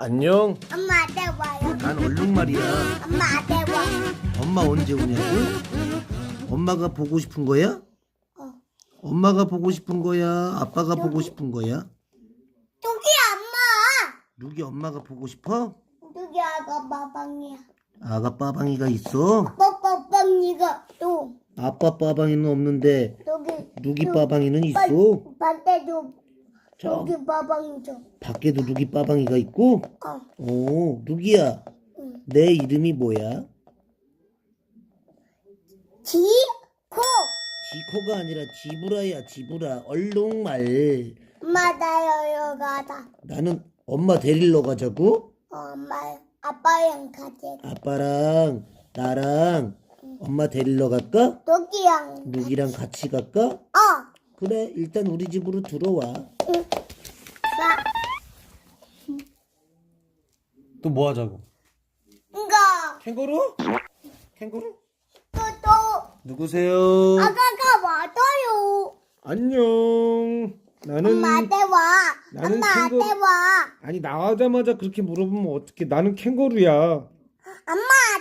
안녕. 엄마 때 와요. 난 얼룩말이야. 엄마 때 와. 엄마 언제 오냐고? 엄마가 보고 싶은 거야? 어. 엄마가 보고 싶은 거야? 아빠가 보고 싶은 거야? 저기 엄마. 누기 엄마가 보고 싶어? 저기 아가 빠방이야. 아가 빠방이가 있어? 아빠 빠방이가 또 아빠 빠방이는 없는데 누기 저 빠방이는 있어? 밖에도 저 저기 빠방이죠. 밖에도 누기 빠방이가 있고? 어. 오, 누기야. 응. 내 이름이 뭐야? 지코. 지코가 아니라 지브라야, 지브라. 얼룩말. 엄마 나 여기 가다. 나는 엄마 데리러 가자고? 엄마 아빠랑 같이. 아빠랑 나랑 엄마 데리러 갈까? 저기랑. 누기랑 같이 갈까? 어. 그래, 일단 우리 집으로 들어와. 응. 나또뭐 하자고? 이거 캥거루? 캥거루? 또 또 누구세요? 아가가 왔어요. 안녕. 나는 엄마 때 와. 나는 엄마 친구- 때 와. 아니 나가자마자 그렇게 물어보면 어떻게? 나는 캥거루야. 엄마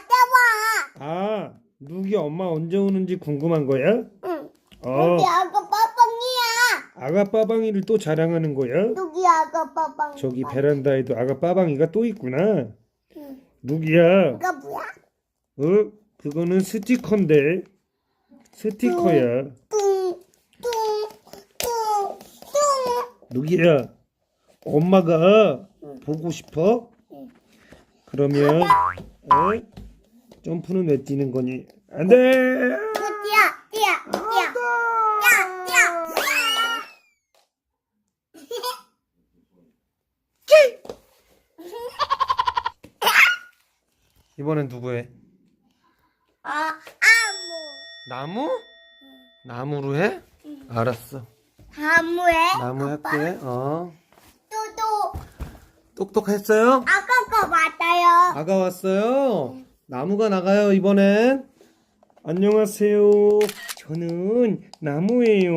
때 와. 아, 누기 엄마 언제 오는지 궁금한 거야? 응. 어, 여기 아가. 아가 빠방이를 또 자랑하는 거야? 여기 아가 빠방. 저기 베란다에도 아가 빠방이가 또 있구나. 응. 누기야, 이거 뭐야? 어? 그거는 스티커인데. 스티커야. 뚱, 뚱, 뚱, 뚱. 누기야, 엄마가 보고 싶어? 그러면, 어? 점프는 왜 뛰는 거니? 안 돼! 이거 뛰어, 뛰어, 뛰어. 뛰어, 뛰어. 이번엔 누구 해? 아, 아무. 나무? 나무로 해? 알았어. 아무에. 나무 할게. 어. 또또 똑똑했어요? 아가가 왔어요. 아가 왔어요. 나무가 나가요, 이번엔. 안녕하세요. 저는 나무예요.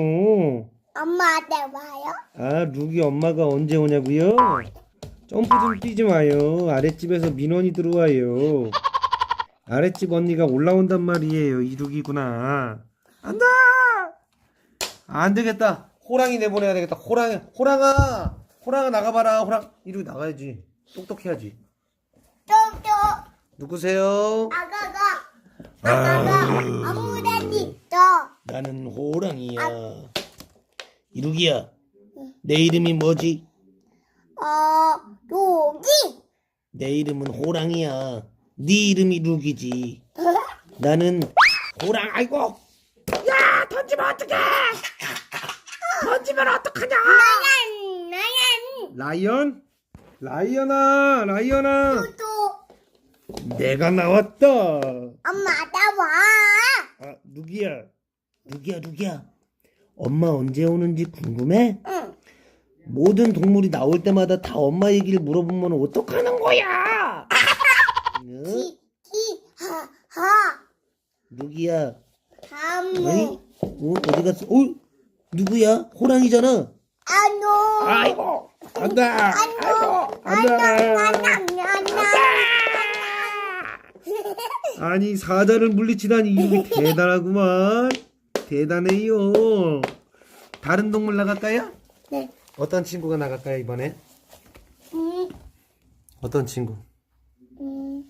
엄마한테 와요. 아, 룩이 엄마가 언제 오냐고요? 점프 좀 뛰지 마요. 아랫집에서 민원이 들어와요. 아랫집 언니가 올라온단 말이에요. 이룩이구나. 안 돼! 안 되겠다. 호랑이 내보내야 되겠다. 호랑이, 호랑아! 호랑아 나가봐라. 호랑, 이룩이 나가야지. 똑똑해야지. 또또 누구세요? 아가가 아가가 아무데도 있어. 나는 호랑이야. 이룩이야. 내 이름이 뭐지? 어 여기 내 이름은 호랑이야. 네 이름이 룩이지. 나는 호랑 아이고. 야 던지면 어떡해? 던지면 어떡하냐? 나연 나연 라이언? 라이언아, 라이언아. 또또 내가 나왔다. 엄마 나와. 아, 룩이야. 룩이야, 룩이야. 엄마 언제 오는지 궁금해? 응. 모든 동물이 나올 때마다 다 엄마 얘기를 물어보면 어떡하는 거야? 응? 키키하하 룩이야. 어이? 다무 어, 어디 갔어? 어? 누구야? 호랑이잖아. 아노 아이고, 안다. 아이고, 안다. 안녕 아니 사자를 물리치다니 이게 대단하구만. 대단해요. 다른 동물 나갈까요? 네. 어떤 친구가 나갈까요 이번에? 음, 어떤 친구? 음.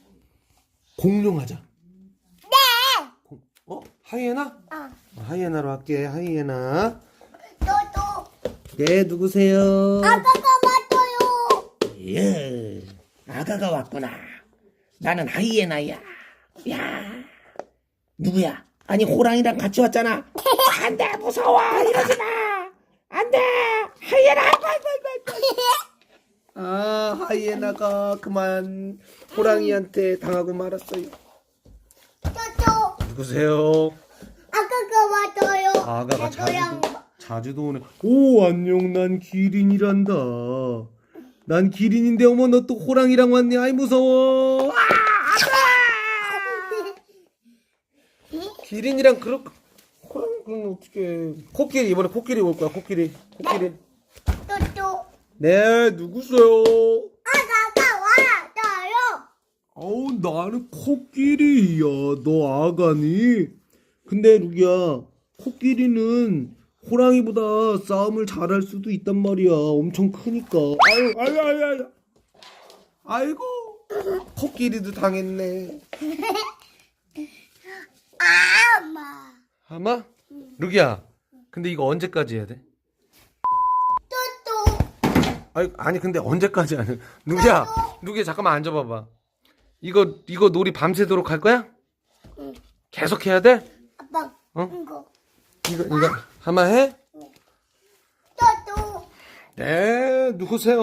공룡하자. 네. 공- 어? 하이에나? 아, 어, 하이에나로 할게. 하이에나. 또또 네 누구세요? 아가가 왔어요. 예, 아가가 왔구나. 나는 하이에나야. 야, 누구야? 아니 호랑이랑 같이 왔잖아. 안돼 무서워 이러지 마. 안돼 하이에나. 아이고, 아이고, 아이고, 아이고. 아 하이에나가 그만 호랑이한테 당하고 말았어요. 또또 누구세요? 아가가 왔어요. 아가가 저도랑 자주도 자주도 오네. 오 안녕 난 기린이란다. 난 기린인데 어머 너 또 호랑이랑 왔네. 아이 무서워. 아, 기린이랑 그렇 호랑이 그럼 어떻게? 코끼리 이번에 코끼리 올 거야. 코끼리 코끼리. 또또 네 누구세요? 아가가 나는 코끼리야. 너 아가니? 근데 루기야, 코끼리는 호랑이보다 싸움을 잘할 수도 있단 말이야. 엄청 크니까. 아유, 아유, 아유, 아유. 아이고, 코끼리도 당했네. 아, 엄마. 하마? 루기야, 근데 이거 언제까지 해야 돼? 또또 아니, 아니 근데 언제까지 하는? 루기야, 루기야 잠깐만 앉아 봐 봐. 이거 이거 놀이 밤새도록 할 거야? 응. 계속 해야 돼? 아빠 어? 이거 이거 이거 하마 해? 또또 네, 누구세요?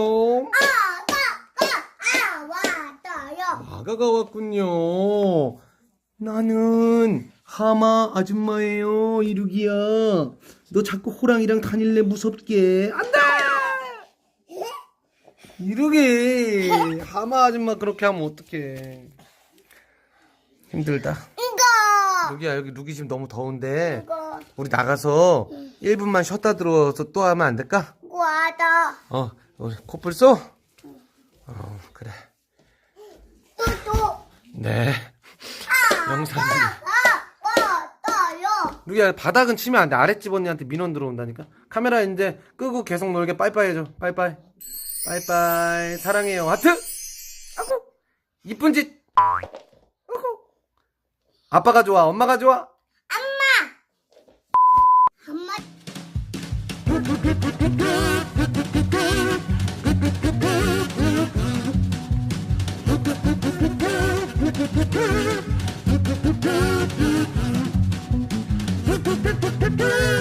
아아아 왔어요. 아가가 왔군요. 나는 하마 아줌마예요, 이루기야. 너 자꾸 호랑이랑 다닐래 무섭게. 안 돼! 이루기, 하마 아줌마 그렇게 하면 어떡해. 힘들다. 이거 루기야, 여기 루기 지금 너무 더운데, 이거 우리 나가서 1분만 쉬었다 들어와서 또 하면 안 될까? 와다 어, 우리 코뿔 쏘? 어, 그래. 또또 네. 영상이. 누구야 바닥은 치면 안 돼. 아랫집 언니한테 민원 들어온다니까. 카메라 이제 끄고 계속 놀게 빠이빠이 해줘. 빠이빠이. 빠이빠이. 사랑해요. 하트! 아고! 이쁜 짓! 아고! 아빠가 좋아. 엄마가 좋아. 엄마. 엄마. Ooh.